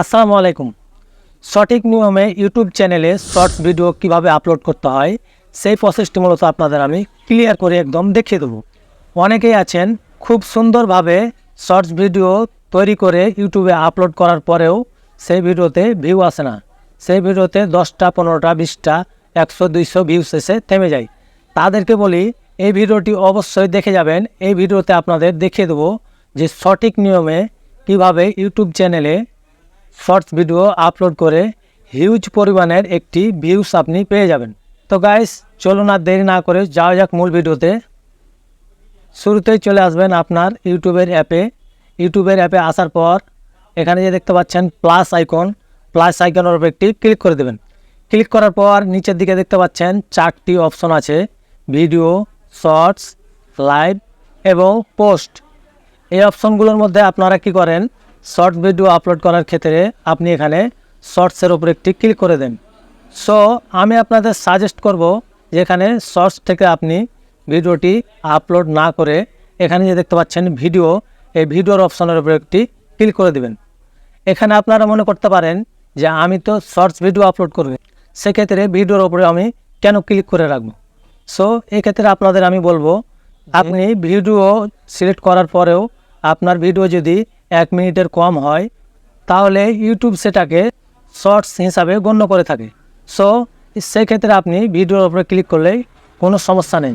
আসসালামু আলাইকুম। সঠিক নিয়মে ইউটিউব চ্যানেলে শর্টস ভিডিও কীভাবে আপলোড করতে হয়, সেই প্রসেসটি মূলত আপনাদের আমি ক্লিয়ার করে একদম দেখিয়ে দেবো। অনেকেই আছেন খুব সুন্দরভাবে শর্টস ভিডিও তৈরি করে ইউটিউবে আপলোড করার পরেও সেই ভিডিওতে ভিউ আসে না। সেই ভিডিওতে দশটা, পনেরোটা, বিশটা, একশো, দুইশো ভিউস এসে থেমে যায়। তাদেরকে বলি, এই ভিডিওটি অবশ্যই দেখে যাবেন। এই ভিডিওতে আপনাদের দেখিয়ে দেবো যে সঠিক নিয়মে কীভাবে ইউটিউব চ্যানেলে শর্টস ভিডিও আপলোড করে হিউজ পরিমাণের একটি ভিউস আপনি পেয়ে যাবেন। তো গাইস চলুন আর দেরি না করে যাওয়া যাক মূল ভিডিওতে। শুরুতেই চলে আসবেন আপনার ইউটিউবের অ্যাপে ইউটিউবের অ্যাপে আসার পর এখানে যে দেখতে পাচ্ছেন প্লাস আইকন প্লাস আইকনের উপর একটি ক্লিক করে দেবেন। ক্লিক করার পর নিচের দিকে দেখতে পাচ্ছেন চারটি অপশন আছে। ভিডিও শর্টস লাইভ এবং পোস্ট এই অপশনগুলোর মধ্যে আপনারা কি করেন? শর্ট ভিডিও আপলোড করার ক্ষেত্রে আপনি এখানে শর্টসের উপর একটি ক্লিক করে দেন। সো আমি আপনাদের সাজেস্ট করব যে এখানে শর্টস থেকে আপনি ভিডিওটি আপলোড না করে এখানে যে দেখতে পাচ্ছেন ভিডিও, এই ভিডিওর অপশনের উপরে একটি ক্লিক করে দিবেন। এখানে আপনারা মনে করতে পারেন যে আমি তো শর্টস ভিডিও আপলোড করবে, সেক্ষেত্রে ভিডিওর ওপরে আমি কেন ক্লিক করে রাখব? সো এক্ষেত্রে আপনাদের আমি বলব, আপনি ভিডিও সিলেক্ট করার পরেও আপনার ভিডিও যদি এক মিনিটের কম হয়, তাহলে ইউটিউব সেটাকে শর্টস হিসাবে গণ্য করে থাকে। সো সেক্ষেত্রে আপনি ভিডিওর উপরে ক্লিক করলেই কোনো সমস্যা নেই।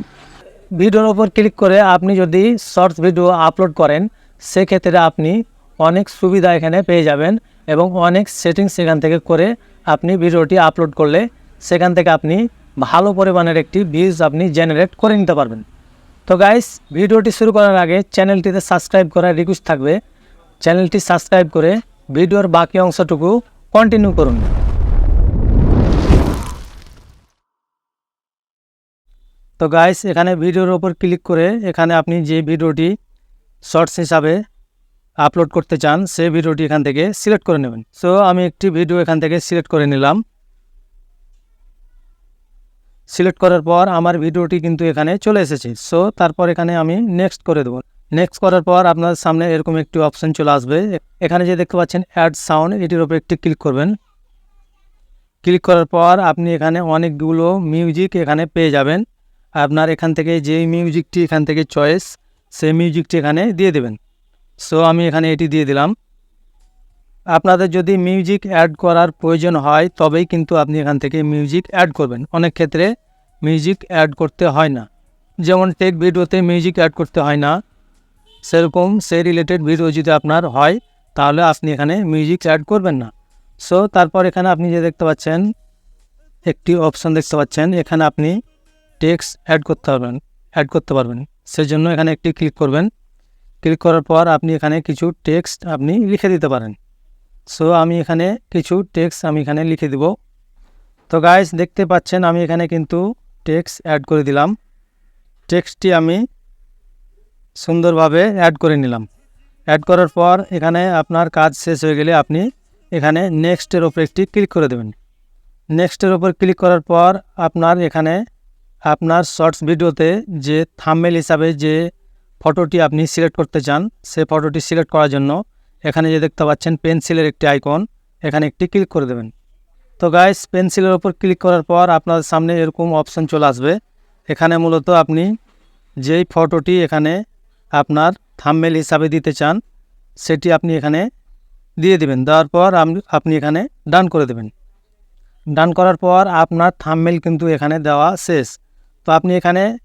ভিডিওর ওপর ক্লিক করে আপনি যদি শর্টস ভিডিও আপলোড করেন, সেক্ষেত্রে আপনি অনেক সুবিধা এখানে পেয়ে যাবেন এবং অনেক সেটিংস সেখান থেকে করে আপনি ভিডিওটি আপলোড করলে সেখান থেকে আপনি ভালো পরিমাণের একটি ভিউজ আপনি জেনারেট করে নিতে পারবেন। তো গাইস ভিডিওটি শুরু করার আগে চ্যানেলটিতে সাবস্ক্রাইব করার রিকোয়েস্ট থাকবে। চ্যানেলটি সাবস্ক্রাইব করে ভিডিওর বাকি অংশটুকু কন্টিনিউ করুন। তো গাইস এখানে ভিডিওর ওপর ক্লিক করে এখানে আপনি যে ভিডিওটি শর্টস হিসাবে আপলোড করতে চান সেই ভিডিওটি এখান থেকে সিলেক্ট করে নেবেন। সো আমি একটি ভিডিও এখান থেকে সিলেক্ট করে নিলাম। সিলেক্ট করার পর আমার ভিডিওটি কিন্তু এখানে চলে এসেছে। সো তারপর এখানে আমি নেক্সট করে দেবো। নেক্সট করার পর আপনার সামনে এরকম একটি অপশান চলে আসবে। এখানে যে দেখতে পাচ্ছেন অ্যাড সাউন্ড এটির উপর একটি ক্লিক করবেন। ক্লিক করার পর আপনি এখানে অনেকগুলো মিউজিক এখানে পেয়ে যাবেন। আপনার এখান থেকে যেই মিউজিকটি এখান থেকে চয়েস সেই মিউজিকটি এখানে দিয়ে দেবেন। সো আমি এখানে এটি দিয়ে দিলাম। আপনাদের যদি মিউজিক অ্যাড করার প্রয়োজন হয়, তবেই কিন্তু আপনি এখান থেকে মিউজিক অ্যাড করবেন। অনেক ক্ষেত্রে মিউজিক অ্যাড করতে হয় না। যেমন টেক ভিডিওতে মিউজিক অ্যাড করতে হয় না। সেরকম সে রিলেটেড ভিডিও যদি আপনার হয়, তাহলে আপনি এখানে মিউজিক অ্যাড করবেন না। সো তারপর এখানে আপনি যে দেখতে পাচ্ছেন, একটি অপশন দেখতে পাচ্ছেন, এখানে আপনি টেক্সট অ্যাড করতে পারবেন অ্যাড করতে পারবেন। সেজন্য এখানে একটি ক্লিক করবেন। ক্লিক করার পর আপনি এখানে কিছু টেক্সট আপনি লিখে দিতে পারেন। সো আমি এখানে কিছু টেক্সট আমি এখানে লিখে দিব। তো গাইস দেখতে পাচ্ছেন, আমি এখানে কিন্তু টেক্সট অ্যাড করে দিলাম। টেক্সটটি আমি সুন্দরভাবে অ্যাড করে নিলাম। অ্যাড করার পর এখানে আপনার কাজ শেষ হয়ে গেলে আপনি এখানে নেক্সটের ওপর একটি ক্লিক করে দেবেন। নেক্সটের ওপর ক্লিক করার পর আপনার এখানে আপনার শর্টস ভিডিওতে যে থাম্বেল হিসাবে যে ফটোটি আপনি সিলেক্ট করতে চান সেই ফটোটি সিলেক্ট করার জন্য এখানে যে দেখতে পাচ্ছেন পেন্সিলের একটি আইকন এখানে একটি ক্লিক করে দেবেন। তো গাইস পেন্সিলের ওপর ক্লিক করার পর আপনার সামনে এরকম অপশন চলে আসবে। এখানে মূলত আপনি যেই ফটোটি এখানে আপনার থাম্বেল হিসাবে দিতে চান, সেটি আপনি এখানে দিয়ে দেবেন। দেওয়ার পর আপনি- এখানে ডান করে দেবেন। ডান করার পর আপনার থাম্বেল কিন্তু এখানে দেওয়া শেষ। তো আপনি এখানে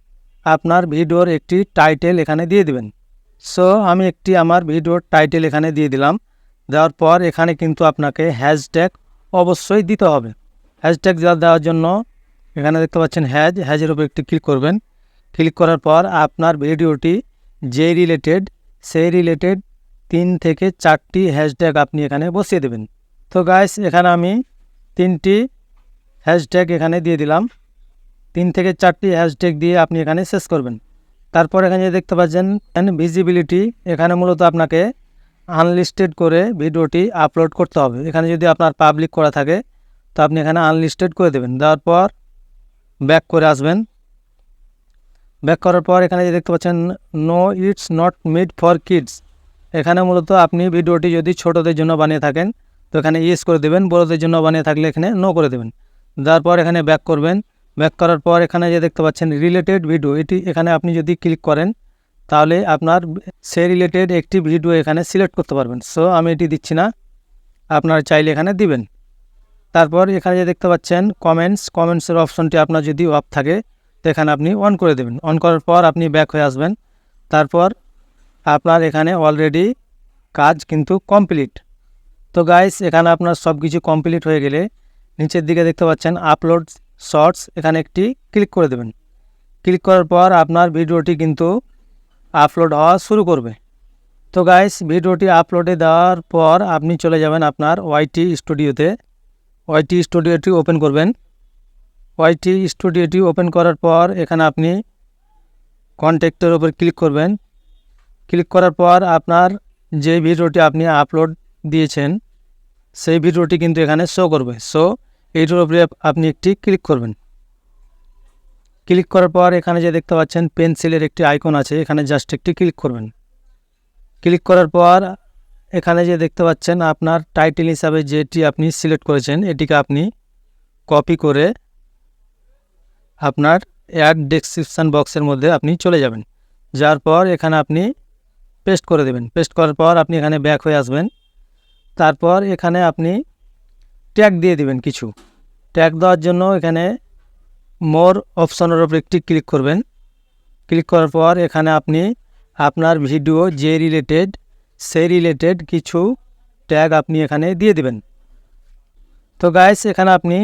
আপনার ভিডিওর একটি টাইটেল এখানে দিয়ে দিবেন। সো আমি একটি আমার ভিডিওর টাইটেল এখানে দিয়ে দিলাম। দেওয়ার পর এখানে কিন্তু আপনাকে হ্যাশট্যাগ অবশ্যই দিতে হবে। হ্যাশট্যাগ দেওয়ার জন্য এখানে দেখতে পাচ্ছেন হ্যাজ হ্যাজের উপর একটি ক্লিক করবেন। ক্লিক করার পর আপনার ভিডিওটি যে রিলেটেড সেই রিলেটেড তিন থেকে চারটি হ্যাশট্যাগ আপনি এখানে বসিয়ে দেবেন। তো গাইস এখানে আমি তিনটি হ্যাশট্যাগ এখানে দিয়ে দিলাম। তিন থেকে চারটি হ্যাশট্যাগ দিয়ে আপনি এখানে শেষ করবেন। তারপর এখানে দেখতে পাচ্ছেন ভিজিবিলিটি এখানে মূলত আপনাকে আনলিস্টেড করে ভিডিওটি আপলোড করতে হবে। এখানে যদি আপনার পাবলিক করা থাকে, তো আপনি এখানে আনলিস্টেড করে দেবেন। দেওয়ার পর ব্যাক করে আসবেন। ব্যাক করার পর এখানে যে দেখতে পাচ্ছেন no it's not made for kids এখানে মূলত আপনি ভিডিওটি যদি ছোটদের জন্য বানিয়ে থাকেন, তো এখানে ইয়েস করে দেবেন, বড়দের জন্য বানিয়ে থাকলে এখানে নো করে দেবেন। তারপর এখানে ব্যাক করবেন। ব্যাক করার পর এখানে যে দেখতে পাচ্ছেন রিলেটেড ভিডিও এটি এখানে আপনি যদি ক্লিক করেন, তাহলে আপনার সে রিলেটেড একটি ভিডিও এখানে সিলেক্ট করতে পারবেন। সো আমি এটি দিচ্ছি না। আপনার চাইলে এখানে দিবেন। তারপর এখানে যে দেখতে পাচ্ছেন কমেন্টস কমেন্টসের অপশনটি আপনার যদি অফ থাকে তো এখানে আপনি অন করে দেবেন। অন করার পর আপনি ব্যাক হয়ে আসবেন। তারপর আপনার এখানে অলরেডি কাজ কিন্তু কমপ্লিট তো গাইস এখানে আপনার সব কিছু কমপ্লিট হয়ে গেলে নিচের দিকে দেখতে পাচ্ছেন আপলোড শর্টস এখানে একটি ক্লিক করে দেবেন। ক্লিক করার পর আপনার ভিডিওটি কিন্তু আপলোড হওয়া শুরু করবে। তো গাইস ভিডিওটি আপলোডে দেওয়ার পর আপনি চলে যাবেন আপনার ওয়াইটি স্টুডিওতে ওয়াইটি স্টুডিওটি ওপেন করবেন। ওয়াইটি স্টুডিওটি ওপেন করার পর এখানে আপনি কন্ট্যাক্টের উপর ক্লিক করবেন। ক্লিক করার পর আপনার যে ভিডিওটি আপনি আপলোড দিয়েছেন, সেই ভিডিওটি কিন্তু এখানে শো করবে। সো এইটার উপরে আপনি একটি ক্লিক করবেন। ক্লিক করার পর এখানে যে দেখতে পাচ্ছেন পেন্সিলের একটি আইকন আছে, এখানে জাস্ট একটি ক্লিক করবেন। ক্লিক করার পর এখানে যে দেখতে পাচ্ছেন, আপনার টাইটেল হিসাবে যেটি আপনি সিলেক্ট করেছেন, এটিকে আপনি কপি করে আপনার অ্যাড ডেসক্রিপশান বক্সের মধ্যে আপনি চলে যাবেন। যার পর এখানে আপনি পেস্ট করে দেবেন। পেস্ট করার পর আপনি এখানে ব্যাক হয়ে আসবেন। তারপর এখানে আপনি ট্যাগ দিয়ে দিবেন কিছু। ট্যাগ দেওয়ার জন্য এখানে মোর অপশনের উপর একটি ক্লিক করবেন। ক্লিক করার পর এখানে আপনি আপনার ভিডিও যে রিলেটেড সেই রিলেটেড কিছু ট্যাগ আপনি এখানে দিয়ে দিবেন। তো গাইস এখানে আপনি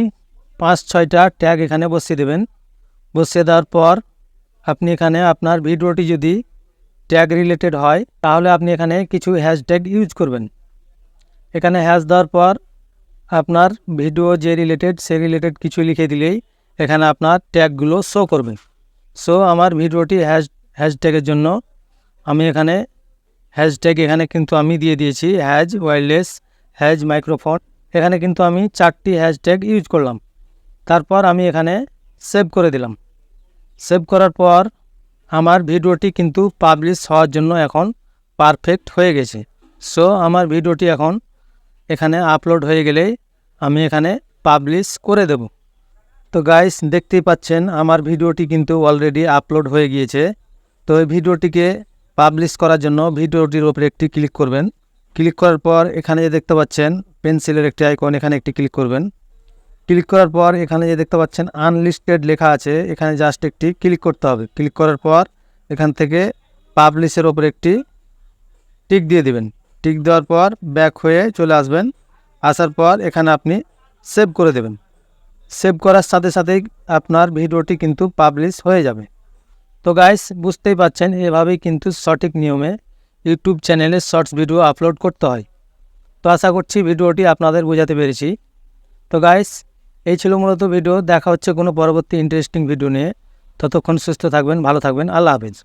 পাঁচ, ছয়টা ট্যাগ এখানে বসিয়ে দেবেন। বসিয়ে দেওয়ার পর আপনি এখানে আপনার ভিডিওটি যদি ট্যাগ রিলেটেড হয়, তাহলে আপনি এখানে কিছু হ্যাশট্যাগ ইউজ করবেন। এখানে হ্যাশ দেওয়ার পর আপনার ভিডিও যে রিলেটেড সে রিলেটেড কিছু লিখে দিলেই এখানে আপনার ট্যাগগুলো শো করবে। সো আমার ভিডিওটি হ্যাশ হ্যাশট্যাগের জন্য আমি এখানে হ্যাশট্যাগ এখানে কিন্তু আমি দিয়ে দিয়েছি হ্যাজ ওয়্যারলেস হ্যাজ মাইক্রোফোন এখানে কিন্তু আমি চারটি হ্যাশট্যাগ ইউজ করলাম। তারপর আমি এখানে সেভ করে দিলাম। সেভ করার পর আমার ভিডিওটি কিন্তু পাবলিশ হওয়ার জন্য এখন পারফেক্ট হয়ে গেছে। সো আমার ভিডিওটি এখন এখানে আপলোড হয়ে গেলেই আমি এখানে পাবলিশ করে দেব। তো গাইস দেখতেই পাচ্ছেন আমার ভিডিওটি কিন্তু অলরেডি আপলোড হয়ে গিয়েছে। তো এই ভিডিওটিকে পাবলিশ করার জন্য ভিডিওটির ওপরে একটি ক্লিক করবেন। ক্লিক করার পর এখানে দেখতে পাচ্ছেন পেন্সিলের একটি আইকন এখানে একটি ক্লিক করবেন। ক্লিক করার পর এখানে যে দেখতে পাচ্ছেন আনলিস্টেড লেখা আছে। এখানে জাস্ট একটি ক্লিক করতে হবে। ক্লিক করার পর এখান থেকে পাবলিশের ওপর একটি টিক দিয়ে দিবেন। টিক দেওয়ার পর ব্যাক হয়ে চলে আসবেন। আসার পর এখানে আপনি সেভ করে দেবেন। সেভ করার সাথে সাথেই আপনার ভিডিওটি কিন্তু পাবলিশ হয়ে যাবে। তো গাইস বুঝতেই পাচ্ছেন, এভাবেই কিন্তু সঠিক নিয়মে ইউটিউব চ্যানেলে শর্টস ভিডিও আপলোড করতে হয়। তো আশা করছি ভিডিওটি আপনাদের বোঝাতে পেরেছি। তো গাইস এই ছিল মূলত ভিডিও। দেখা হচ্ছে কোনো পরবর্তী ইন্টারেস্টিং ভিডিও নিয়ে। ততক্ষণ সুস্থ থাকবেন, ভালো থাকবেন। আল্লাহ হাফিজ।